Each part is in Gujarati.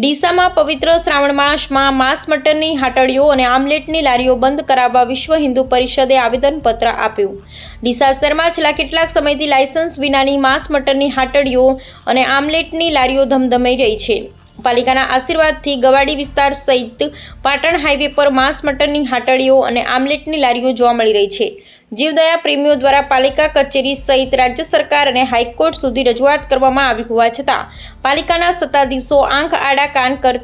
ડીસામાં પવિત્ર શ્રાવણ માસમાં માંસ મટનની હાટડીઓ અને આમલેટની લારીઓ બંધ કરાવવા વિશ્વ હિન્દુ પરિષદે આવેદનપત્ર આપ્યું. ડીસા શહેરમાં છેલ્લા કેટલાક સમયથી લાયસન્સ વિનાની માંસ મટનની હાટડીઓ અને આમલેટની લારીઓ ધમધમાઈ રહી છે. પાલિકાના આશીર્વાદથી ગવાડી વિસ્તાર સહિત પાટણ હાઈવે પર માંસ મટનની હાટડીઓ અને આમલેટની લારીઓ જોવા મળી રહી છે. જીવદયા પ્રેમીઓ દ્વારા પાલિકા કચેરી સહિત રાજ્ય સરકાર અને હાઈકોર્ટ સુધી રજૂઆત કરવામાં આવી હોવા છતાં, પાલિકાના સત્તાધીશો આંખ આડા કાન કર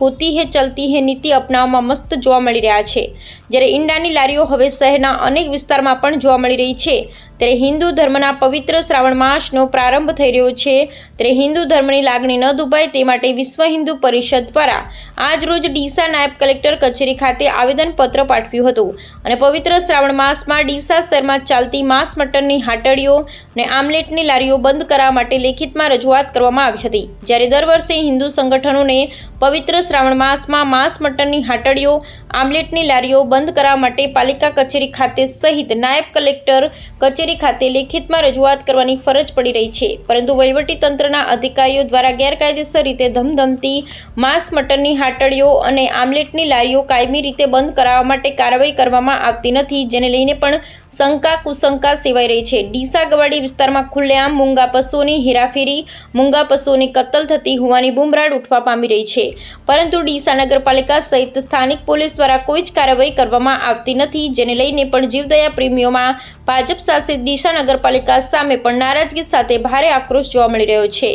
હોતી હે, ચલતી હે નીતિ અપનાવવામાં મસ્ત જોવા મળી રહ્યા છે. જ્યારે ઈંડાની લારીઓ હવે શહેરના અનેક વિસ્તારમાં પણ જોવા મળી રહી છે. ત્યારે હિન્દુ ધર્મના પવિત્ર શ્રાવણ માસનો પ્રારંભ થઈ રહ્યો છે. ત્યારે હિન્દુ ધર્મની લાગણી ન દુભાય તે માટે વિશ્વ હિન્દુ પરિષદ દ્વારા આજ રોજ ડીસા નાયબ કલેક્ટર કચેરી ખાતે આવેદનપત્ર પાઠવ્યું હતું. અને પવિત્ર શ્રાવણ માસમાં ડીસા શહેરમાં ચાલતી માંસ મટનની હાટડીઓ અને આમલેટની લારીઓ બંધ કરવા માટે લેખિતમાં રજૂઆત કરવામાં આવી હતી. જ્યારે દર વર્ષે હિન્દુ સંગઠનોને પવિત્ર શ્રાવણ માસમાં માંસ મટનની હાટડીઓ, આમલેટની લારીઓ બંધ કરાવવા માટે પાલિકા કચેરી ખાતે સહિત નાયબ કલેક્ટર કચેરી ખાતે લેખિતમાં રજૂઆત કરવાની ફરજ પડી રહી છે. પરંતુ વહીવટી તંત્રના અધિકારીઓ દ્વારા ગેરકાયદેસર રીતે ધમધમતી, માંસ મટનની હાટડીઓ અને આમલેટની લારીઓ કાયમી રીતે બંધ કરાવવા માટે કાર્યવાહી કરવામાં આવતી નથી, જેને લઈને પણ શંકા, કુશંકા સેવાઈ રહી છે. ડીસા ગવાડી વિસ્તારમાં ખુલ્લેઆમ મૂંગા પશુઓની હેરાફેરી, મૂંગા પશુઓની કત્તલ થતી હોવાની બુમરાડ ઉઠવા પામી રહી છે. પરંતુ ડીસા નગરપાલિકા સહિત સ્થાનિક પોલીસ દ્વારા કોઈ જ કાર્યવાહી કરવામાં આવતી નથી, જેને લઈને પણ જીવદયા પ્રેમીઓમાં ભાજપ શાસિત ડીસા નગરપાલિકા સામે પણ નારાજગી સાથે ભારે આક્રોશ જોવા મળી રહ્યો છે.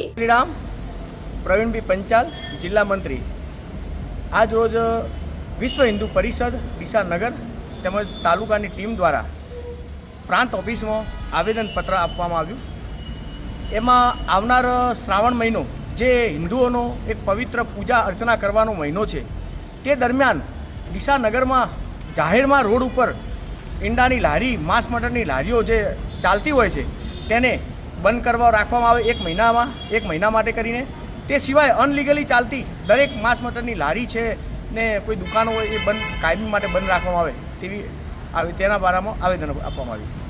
પ્રવીણભાઈ પંચાલ, જિલ્લા મંત્રી. આજ રોજ વિશ્વ હિન્દુ પરિષદ, ડીસા નગર તેમજ તાલુકાની ટીમ દ્વારા પ્રાંત ઓફિસમાં આવેદનપત્ર આપવામાં આવ્યું. એમાં આવનાર શ્રાવણ મહિનો જે હિન્દુઓનો એક પવિત્ર પૂજા અર્ચના કરવાનો મહિનો છે, તે દરમિયાન ડીસાનગરમાં જાહેરમાં રોડ ઉપર ઈંડાની લારી, માંસ મટનની લારીઓ જે ચાલતી હોય છે, તેને બંધ કરવા રાખવામાં આવે એક મહિનામાં, એક મહિના માટે કરીને. તે સિવાય અનલીગલી ચાલતી દરેક માંસ મટનની લારી છે ને કોઈ દુકાનો હોય એ બંધ, કાયમી માટે બંધ રાખવામાં આવે તેવી આવી તેના બારામાં આવેદન આપવામાં આવ્યું.